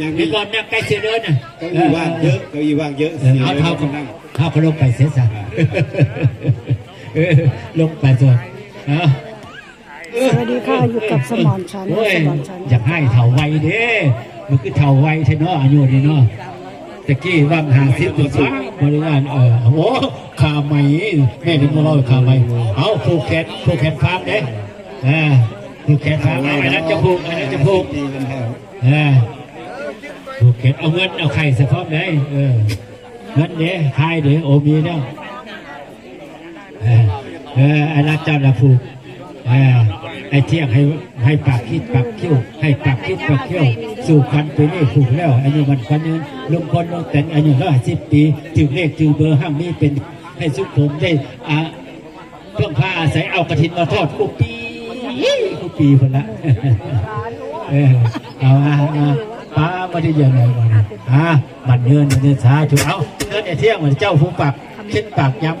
ยังมีมีก่อนนะใกล้เสียเดินน่ะเก้าอี้ว่างเยอะเก้าอี้ว่างเยอะเออเอาเท้าสียเขานั่งเท้าเขาลงไปเสียสัเออลงไปส่วนเอา สวัสดีค่ะอยู่กับสมอนชันโอ้ยสมอนชันอยากให้เถาไวเด้มันคือเถาไวใช่เนาะอายุนี่เนาะตะกี้ว่างหาซิบสุดบริวารเออโอ้ขาไหมแม่ถึงมาเล่าขาไหมเอาผูกแขนผูกแขนฟางเด้อ่าผูกแขนฟางเอาอันนั้นจะผูกอันนั้นจะผูกดีกันแล้วเออ ผูกแขนเอาเงินเอาไข่สะพร้อมได้เออเงินเด้ทายเด้โอมีแล้วเออเอออันนั้นเจ้าละผูกเออไอ้เที่ยงให้ให้ปากคิดปากคิ้ยวให้ปากคิดปากคิ้ยวสู่คันไปนี่ผูกแล้วอายุมันคันยืนลงคนลงแต่งอายุร้อยสิบปีถึงเลขถึงเบอร์ห้างนี้เป็นให้สุขผมได้อ่าเพื่องพาอาศัยเอากระถินมาทอดกูปีกูปีคนละเออเอาอะเอา ป้าไม่ได้ยังไงก่อนอะบันเงินเงินสาธุเอาเงินไอ้เที่ยงเหมือนเจ้าผู้ปักคิดปากย้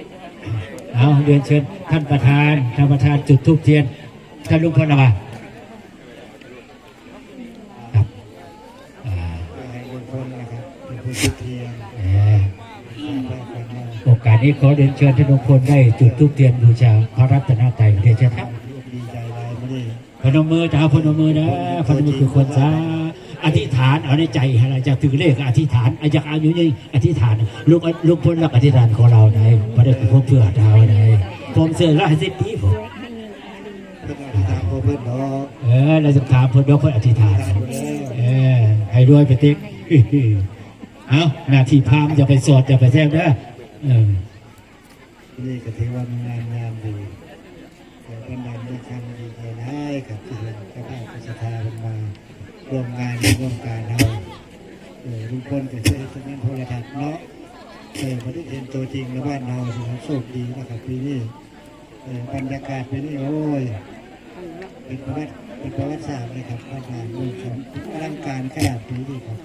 ำเอาเรียนเชิญท่านประธานท่านประธานจุดทูบเทียนท่านลุงพลมาครับอ่าให้บนคนนะครับเป็นผู้จุดเทียนเอ่อไปกันมาโอกาสนี้ขอเรียนเชิญท่านลุงพลได้จุดทูบเทียนบูชาพระรัตนตรัยเรียนเชิญครับ พนมมือจ้าพนมมือนะพนมมือคือคนจ้าอธิษฐานเอาในใจอะไรจะถือเลขอธิษฐานอยากอายุยิ่งอธิษฐานลูกลูกพ้นรักอธิษฐานของเราในประเด็นพวกเพื่อดาวในผมเสือร้อยสิบปีผมเออธิษฐานพ่อเพื่อนดอกเออเราจะถามเพื่อนยกเพื่อนอธิษฐานเออให้รวยไปติ๊กเอาหน้าที่พามจะไปสวดจะไปแท้งนะเออนี่ก็ถือว่ามันงานงามดี แต่เป็นดันด้วยคำดีใจได้กับที่เห็นเจ้าภาพประธานมาร่วมงานร่วมการเราเออลุงพลก็ช่วยทำงานโทรทัศน์เนาะเออมาได้เห็นตัวจริงในบ้านเราถือว่าโชคดีนะครับปีนี้เออบรรยากาศปีนี้โอ้ยเป็นประวัติเป็นประวัติศาสตร์เลยครับบ้านงานลุงพลอลังการขนาดนี้ดีครับ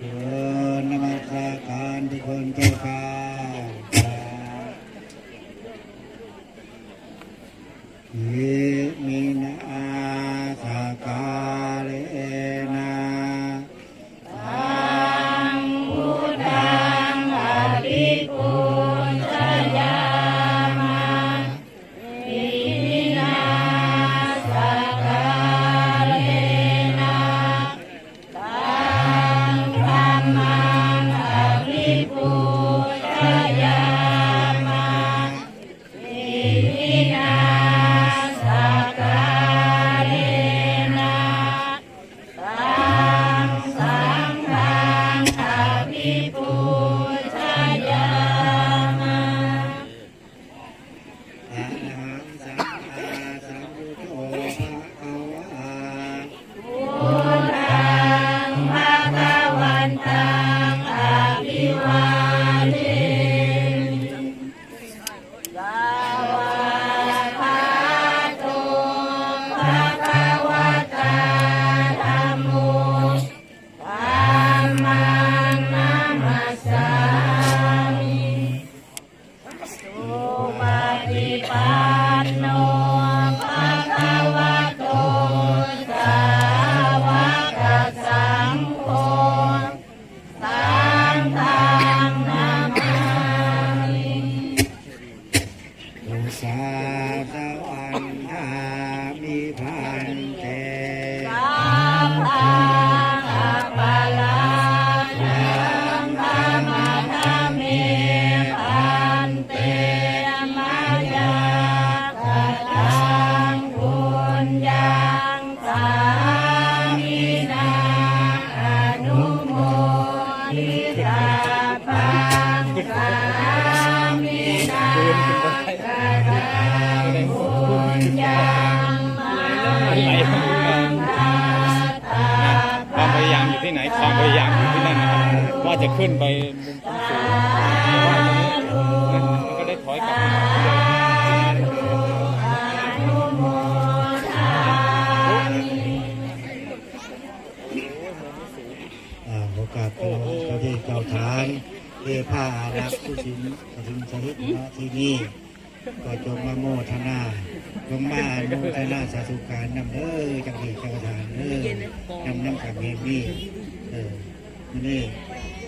เที่ไหนความพยายามอยู่ที่นั่นนะครับว่าจะขึ้นไปมุมสูงว่าตอนนี้มันก็ได้ถอยกลับมาโอกาสเราเจ้าที่เจ้าทางเทผ้าอารักษ์ผู้สินกระถึงสถิตณที่นี่ก็จงมาโมทนาจงมาโมทนาสาธุการนำเด้อจังหวีเจ้าทานเด้อนำน้ำขังเฮนี่ เออนี่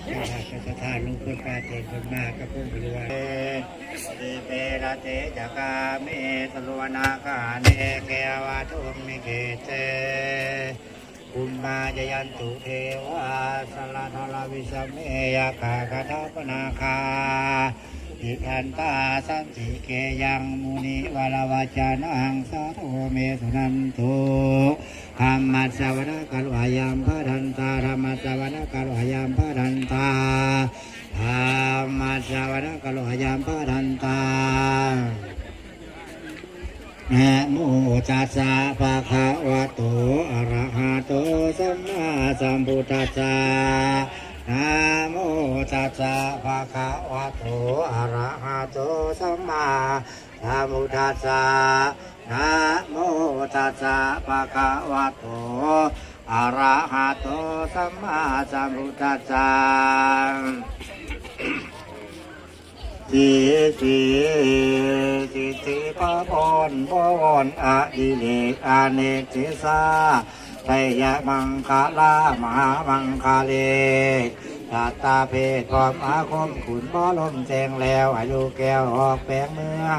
เจ้าทานเจ้าทานลุงเพื่อนปลาเต็นคนมากกับพวกบริวารเตเปรเตจักาเมสลวนาคาเนแกวาทุมมิเกเตอุมมาจยันตุเทวาสลาธลาวิสเมยคาคาทาปนาคาอิทันตาสันติเกยังมุนิวาลาวาจานังสาโทเมสุนันตุ ธรรมสสวนากัลวายามพระดันตาธรรมสสวนากัลวายามพระดันตาธรรมสสวนากัลวายามพระดันตานะโมตัสสะภะคะวะโตอะระหะโตสัมมาสัมพุทธัสสะนะโมตัสสะภะคะวะโตอะระหะโตสัมมาสัมพุทธัสสะ นะโมตัสสะภะคะวะโตอะระหะโตสัมมาสัมพุทธัสสะสีสีสิสิปะปอนปอนอดิเลกอเนกเจสาไตยมังคลามหามังคาเล ชาตาเพศความอาคมขุนบ่อลมแจงแล้วอายุแก้วออกแปลงเมือง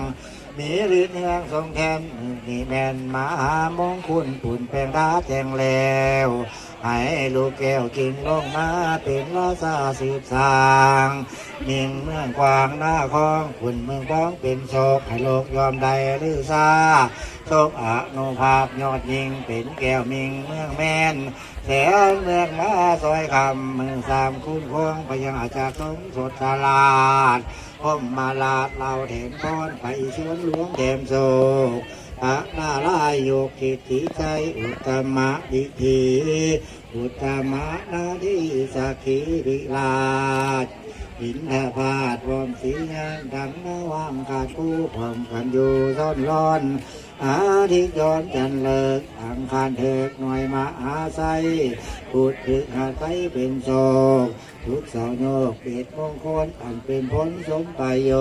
มีฤทธิ์เนืองทรงแค้นนี่แมนมหามงคุณปุ่นแปลงดาแจงแล้วให้ลูกแก้วกินลงมาเป็นราชาสิบสางมิงเมืองกวางหน้าคองขุนเมืองบ้องเป็นโชคให้โลกยอมใดหรือซาโชคอนุภาพยอดยิงเป็นแก้วมิงเมืองแมน แสนเมืองมาซอยคำมือสามคุณควงไปยังอาจารย์สมสดตลาดพมมาลาดเราเถมพรไปชวนหลวงเถมโศกพระนาลายโยกิติใจอุตมะดิธีอุตมะนาดีสักขีริลาชหินทพาดวอมสีงานดังนวังขาดคู่พร้อมกันอยู่ซ่อนร้อน อาทิตย์ย้อนจันเลิกอังคารเถิกหน่วยมาอาศัยพูดถึงหาไทยเป็นโศก ทุกสาโยกเดชมงคลอันเป็นผลสมประโย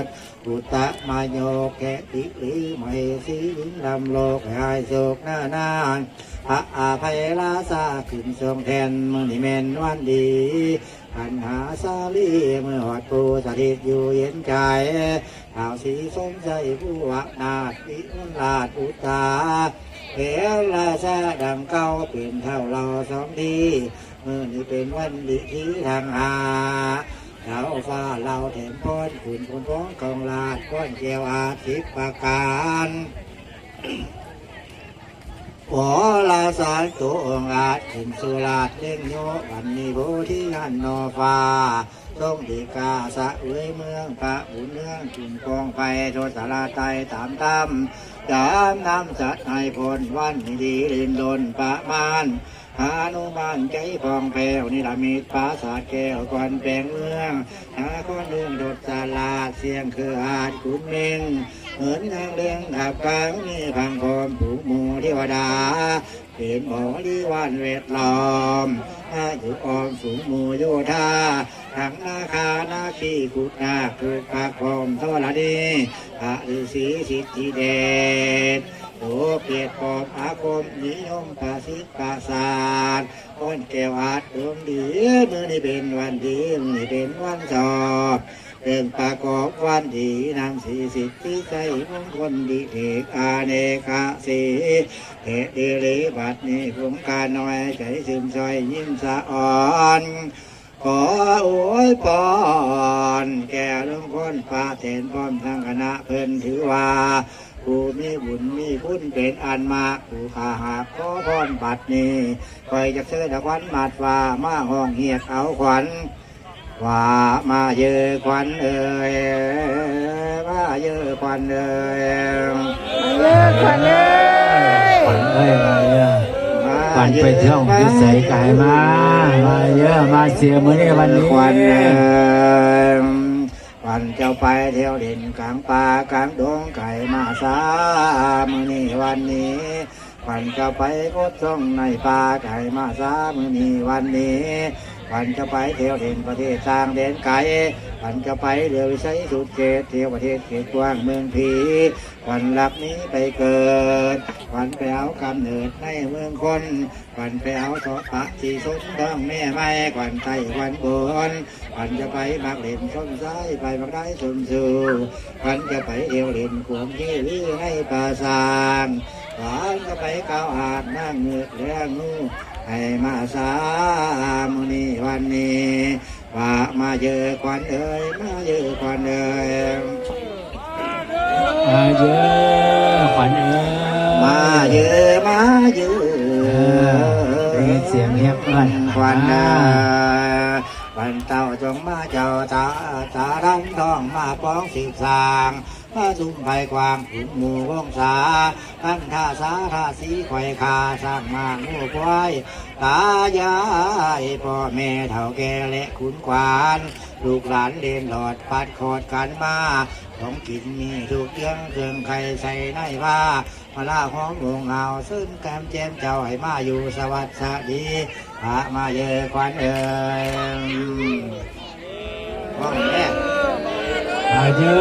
ชน์ปุตตะมาโยแกติลิไม่สีลิงลำโลกหายโศกหน้านานพระอาภัยลาสาขึ้นทรงแทนมือนิเมนวันดีปัญหาสาลีเมื่อหอดปูสถิตอยู่เย็นใจข่าวสีสมใจผู้วักนาฏปิมลาดอุตตาเอลาชาดังเก้าเป็นเท่าเราสองที เมื่อนี้เป็นวันดีที่ทางหาเราฟ้าเราแถมพ้นขุนพนพ้องกองลาดก้อนเกียวอาทิตย์ประการขอลาสารตัวองอาจขึ้นสุราชเล่งโยวันนี้โบที่หันนอฟ้าต้องดีกาสะเอ้ยเมืองพระบุญเมืองจุนกองไปโทษสาราไตตามตามจามน้ำจัดให้พลวันดีเล่นดนประมาณ หานุมานใจพองแปวนิรามิตปราสาทแก้วก่อนแปลงเมืองหาคนเรื่องโดดสาลาเสียงคืออาจขุนเมงเหมือนทางเรื่องขับกลางนี่พังคมผูกมูเทวดาเป็นหมอดีวันเวทล้อมอายุออมสูงมูโยธาทั้งนาคานาคีกุฎนาคือปากพรมทรดีพระฤาษีสิทธิเดช โอเปียกปอบอาคมนิยมภาษิตปราศาสตร์อ้นแก้วอาจดวงดีมือนี่เป็นวันดีมือนี่เป็นวันสอบเรื่องประกอบวันดีนำสีสิทธิใจมงคลดีเอกอาเนกาสีเหตุดีหรือบัดนี้ผมการน้อยใจซึมซอยยิ้มสะอ่อนขอโอยพรแก่ลุงคนฟ้าเทนพร้อมทั้งคณะเพิ่นถือว่า ผู้มีบุญมีคุณเป็นอันมากผู้ขาหากขอพรบัดนี้คอยจะเสื้อตะควันมาดฟ้ามาห้องเหียกเอาขวัญว่ามาเยอะควันเอ่ยมาเยอะควันเอ่ยเลิกค่ะเลยขวัญเอ้ยมาเยอะขวัญไปเที่ยวพิสัยกายมา มาเยอะมาเสียมื้อนี้วันนี้ควันเอ่ย ควันเจ้าไปเที่ยวเด่นกลางป่ากลางดงไก่มาสามือนี้วันนี้ควันเจ้าไปกดช่องในป่าไก่มาสามือนี้วันนี้วันจะไปเที่ยวเด่นประเทศต่างเด่นไกลวันจะไปเรือวิสัยสุดเขตเที่ยวประเทศเขตกว้างเมืองผีวันหลับนี้ไปเกิด วันไปเอากำเนิดในเมืองคนวันไปเอาทอดพระที่สนต้องแม่ไม่ควันไตควันบนวันจะไปบักเล่นส้นซ้ายไปบักได้สนสู่วันจะไปเอวเล่นขวงที่ลือให้ปราสางวันจะไปก้าวอาดนั่งเงือกแรงงูให้มาสามุนีวันนี้ว่ามาเยอะควันเอ่ยมาเยอะควันเอ่ยมาเยอะขวัญเอ้ย มาเยอะมาเยอเออได้ยิะนเสียงเรียกเพื่อนควันเอ่ยวันเต่าจงมาเจ้าตาตาดังทองมาป้องสิบสางมาซุ่มไผ่กวางขุนหมู่วงศาทั้งท่าสาท่าสีไข่คาสร้างมางูควายตายายพ่อแม่เฒ่าแก่และขุนควาน ลูกหลานเล่นหลอดปัดขอดกันมาของกินมีทุกเรื่องเครื่องไข่ใส่ในผ้า มาล่าหอมวงเอาซึ่งแกมแจมเจ้าให้มาอยู่สวัสดีพระมาเยอะควันเอ่ยห้องแรกมาเยอ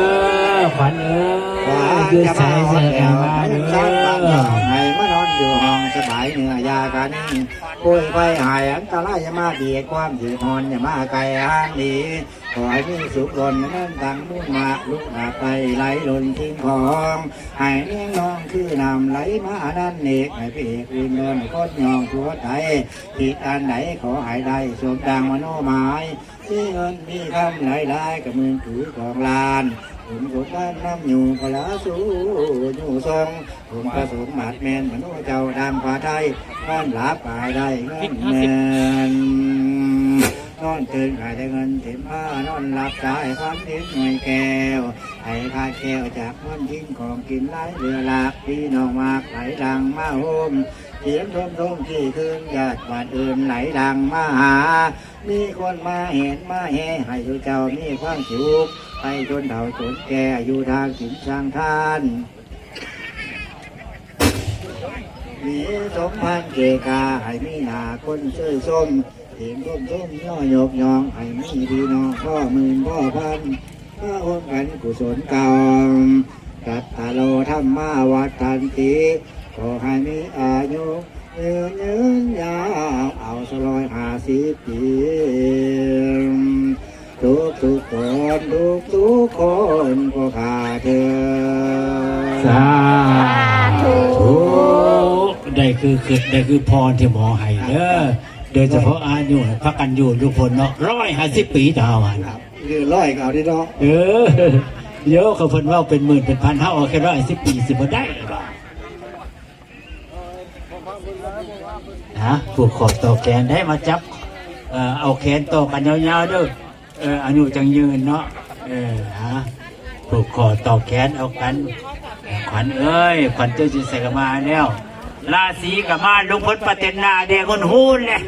ะขวัญเอ้ขวายยืดจะสามายหอเสีดยแล้กัวนมาเด้จัอ เหนือยากันป่วยไปหายอันตรายอย่ามาเบียความถือหอนอย่ามาไกลห้างดีขอให้มีสุขดนนั่นตังมุ่งมาลุกหาไปไหลลนทิ้งของให้เลี้ยงน้องคือนำไหลมานั่นเอกให้พี่เอกวินเดินก้นยองทัวไทยผิดอันไหนขอให้ได้สมดังมโนหมาย มีเงินมีคำไหลได้กับมือถือของลานผมกดด้านน้ำอยู่พลาสู้อยู่ทรงผมประสงค์หมัดแมนมโนเจ้าดังฟ้าไทยบ้านหลาป่าได้เงินแมนนอนตื่นขายได้เงินเต็มผ้านอนหลับตายความเต็มหน่วยแก้วให้ขาดแก้วจากมันทิ้งของกินไล่เรือหลากพี่น้องมากไหลดังมาโฮม เสียงทมทมที่คืนญาติบ้านอื่นไหลดังมาหา มีคนมาเห็นมาแห่ให้ทุกเจ้ามีความสุขไปจนเฒ่าจนแก่อยู่ทางกินสร้างทานมีสมพันธ์เกกาให้มีหนาคนเชื่อส้มเห็นต้มส้มย่อยกยองให้มีพี่น้องพ่อหมื่นพ่อพันพ่อคนกันกุศลเก่าตัดตาโลธรรมาวัดทันติ อให้มีอายุยืนยืนยาวเอาสลอยหาสิบปีทุกทุกคนทุกทุกคนก็ขาเธอสาธุได้คือคือได้คือพรที่หมอให้เด้อโดยเฉพาะอายุพักกันอยู่ทุกคนเนาะร้อยห้าสิบปีดาวอันครับคือร้อยเก่าที่เนาะเออเยอะเขาเพิ่นว่าเป็นหมื่นเป็นพันเท่าเอาแค่ร้อยสิบปีสิบ่ได้ หรอกนะผูกขอบต่อแขนได้มาจับเอาแขนต่อกันยาวๆด้อเอออายุจังยืนเนาะเออฮะผูกคอต่อแขนเอากัน ขวัญเอ้ย ขวัญเจ้าจิใส่กมาแล้วราศีกับมาลุงพลประเตนนาแดงคนหูนเลย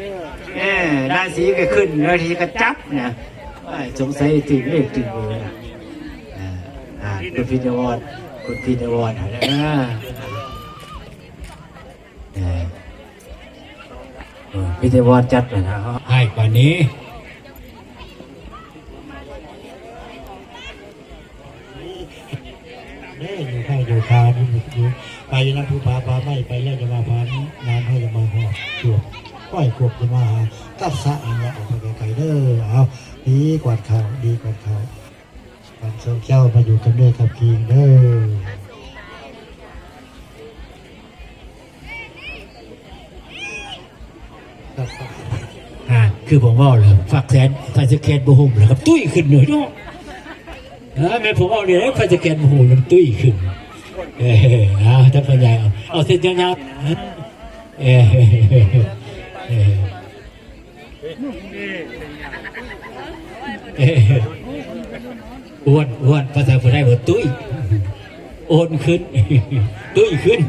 เออราศีก็ขึ้นราศีก็จับนะว่าสงสัยถึงเลขถึงเลยอะคุณพินวรคุณพินวรอะ เออพินวรจัดเลยนะให้กว่านี้เด้อยู่ข้างอยู่คานี่อยู่ไปแล้วผู้พาพาไม่ไปแล้วจะมาพานี้งานเขาจะมาหอจวบก้อยขวบจะมาหาตัดสะอย่างเงี้ยออกไปไกลๆเด้อเอาดีกว่าเขาดีกว่าเขาวันเช้าเจ้ามาอยู่กันด้วยกับกิงเด้อ อ่าคือผมว่าเลยฝากแสนไฟสแกนบูมเลยครับ ตุ้ยขึ้นหน่อยเนาะเออแม่ผมเอาเนี่ยไฟสแกนบูมตุ้ยขึ้นเออเอาถ้าพยายเอาเอาเส้นยาวๆเออเออเอ้ยอ้วนอ้วนภาษาคนไทยบอกตุ้ยโอนขึ้น ตุ้ยขึ้น